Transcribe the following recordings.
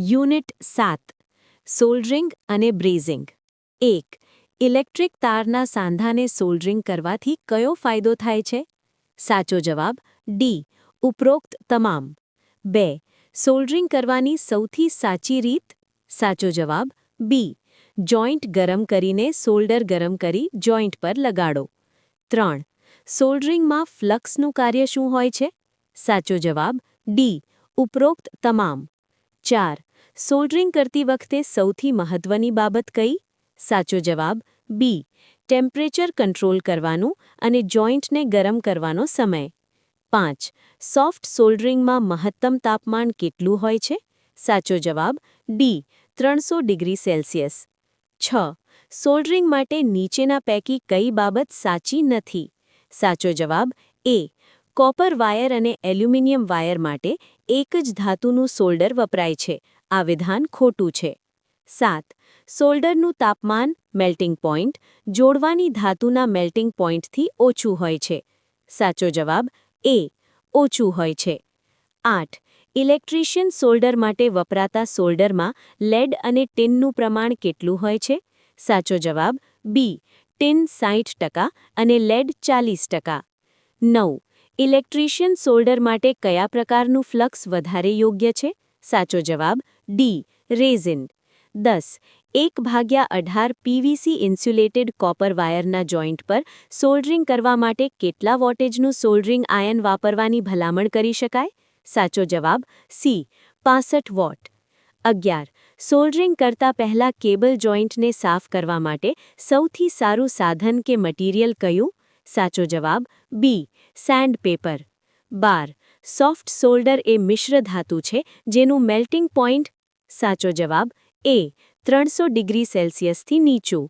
Unit સાત, soldering અને brazing. એક, ઇલેક્ટ્રિક તારના સાંધાને સોલ્ડરિંગ કરવાથી કયો ફાયદો થાય છે? સાચો જવાબ ડી ઉપરોક્ત તમામ. બે, સોલ્ડરિંગ કરવાની સૌથી સાચી રીત? સાચો જવાબ બી જોઈન્ટ ગરમ કરીને સોલ્ડર ગરમ કરી જોઈન્ટ પર લગાડો. ત્રણ, સોલ્ડરિંગમાં ફ્લક્સનું કાર્ય શું હોય છે? સાચો જવાબ ડી ઉપરોક્ત તમામ. ચાર સોલ્ડરિંગ કરતી વખતે સૌથી મહત્વની બાબત કઈ? સાચો જવાબ, બી, ટેમ્પરેચર કંટ્રોલ કરવાનું અને જોઈન્ટને ગરમ કરવાનો સમય. પાંચ, સોફ્ટ સોલ્ડરિંગમાં મહત્તમ તાપમાન કેટલું હોય છે? સાચો જવાબ, ડી, ત્રણસો ડિગ્રી સેલ્સિયસ. છ, સોલ્ડરિંગ માટે નીચેના પૈકી કઈ બાબત સાચી નથી? સાચો જવાબ, એ કોપર વાયર અને એલ્યુમિનિયમ વાયર માટે એક જ ધાતુનું સોલ્ડર વપરાય છે. આ વિધાન ખોટું છે. સાત. સોલ્ડરનું તાપમાન, મેલ્ટિંગ પોઇન્ટ, જોડવાની ધાતુના મેલ્ટિંગ પોઇન્ટથી ઓછું હોય છે. સાચો જવાબ, એ, ઓછું હોય છે. આઠ. ઇલેક્ટ્રિશિયન સોલ્ડર માટે વપરાતા સોલ્ડરમાં લેડ અને ટિનનું પ્રમાણ કેટલું હોય છે? સાચો જવાબ, બી, ટિન સાઠ ટકા અને લેડ ચાલીસ ટકા. નવ. ઇલેક્ટ્રિશિયન સોલ્ડર માટે કયા પ્રકારનું ફ્લક્સ વધારે યોગ્ય છે? સાચો જવાબ ડી રેઝિન. દસ, એક ભાગ્યા અઢાર પીવીસી ઇન્સ્યુલેટેડ કોપર વાયરના જોઈન્ટ પર સોલ્ડરિંગ કરવા માટે કેટલા વોટેજનું સોલ્ડરિંગ આયન વાપરવાની ભલામણ કરી શકાય? સાચો જવાબ સી પાસઠ વોટ. અગિયાર, સોલ્ડરિંગ કરતા પહેલા કેબલ જોઈન્ટને સાફ કરવા માટે સૌથી સારું સાધન કે મટીરિયલ કયું? સાચો જવાબ બી સેન્ડપેપર બાર સોફ્ટ સોલ્ડર એ મિશ્ર ધાતુ છે, જેનું મેલ્ટિંગ પોઈન્ટ સાચો જવાબ એ ત્રણસો ડિગ્રી સેલ્સિયસથી નીચું.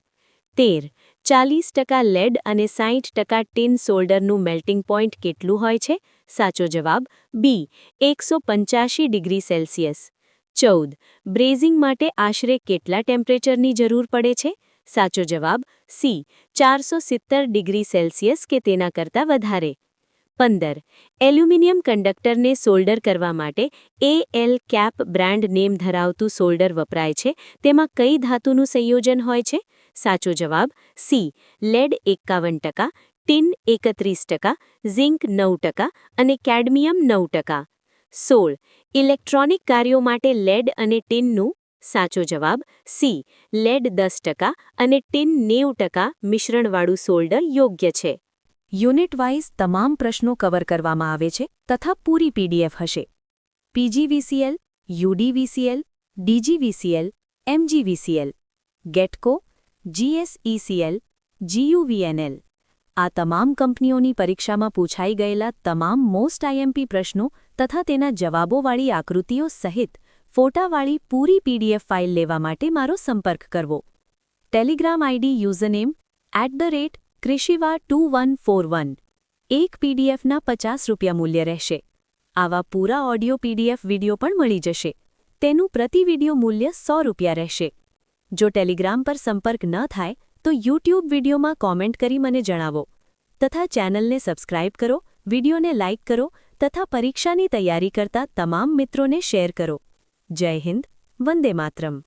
તેર, ચાલીસ ટકા લેડ અને સાઠ ટકા ટીન સોલ્ડરનું મેલ્ટિંગ પોઈન્ટ કેટલું હોય છે? સાચો જવાબ બી એકસો પંચ્યાસી ડિગ્રી સેલ્સિયસ. ચૌદ બ્રેઝિંગ માટે આશરે કેટલા ટેમ્પરેચરની જરૂર પડે છે? સાચો જવાબ સી, ચારસો ડિગ્રી સેલ્સિયસ કે તેના કરતાં વધારે. પંદર, એલ્યુમિનિયમ કંડક્ટરને સોલ્ડર કરવા માટે એ એલ કેપ બ્રાન્ડ નેમ ધરાવતું સોલ્ડર વપરાય છે, તેમાં કઈ ધાતુનું સંયોજન હોય છે? સાચો જવાબ સી, લેડ એકાવન ટકા, ટીન એકત્રીસ ટકા, ઝિંક નવ ટકા અને કેડમિયમ નવ ટકા. સોળ, ઇલેક્ટ્રોનિક કાર્યો માટે લેડ અને ટીનનું સાચો જવાબ, સી. લેડ દસ ટકા અને ટીન નેવ ટકા મિશ્રણવાળું સોલ્ડર યોગ્ય છે. યુનિટ વાઇઝ તમામ પ્રશ્નો કવર કરવામાં આવે છે તથા પૂરી પીડીએફ હશે. પીજીવીસીએલ યુડીવીસીએલ ડીજીવીસીએલ એમજીવીસીએલ ગેટકો જીએસઈસીએલ જીયુવીએનએલ આ તમામ કંપનીઓની પરીક્ષામાં પૂછાઈ ગયેલા તમામ મોસ્ટ આઈએમપી પ્રશ્નો તથા તેના જવાબોવાળી આકૃતિઓ સહિત ફોટાવાળી પૂરી પીડીએફ ફાઇલ લેવા માટે મારો સંપર્ક કરવો. Telegram ID username at the rate Krishiva two one four one એક પીડીએફના પચાસ રૂપિયા મૂલ્ય રહેશે. આવા પૂરા ઓડિયો પીડીએફ વીડિયો પણ મળી જશે. તેનું પ્રતિ વીડિયો મૂલ્ય સો રૂપિયા રહેશે. જો ટેલિગ્રામ પર સંપર્ક ન થાય, તો યુટ્યુબ વિડીયોમાં કોમેન્ટ કરી મને જણાવો. તથા ચેનલને સબસ્ક્રાઇબ કરો, વિડીયોને લાઇક કરો, તથા પરીક્ષાની તૈયારી કરતા તમામ મિત્રોને શેર કરો. જય હિન્દ વંદે માતરમ.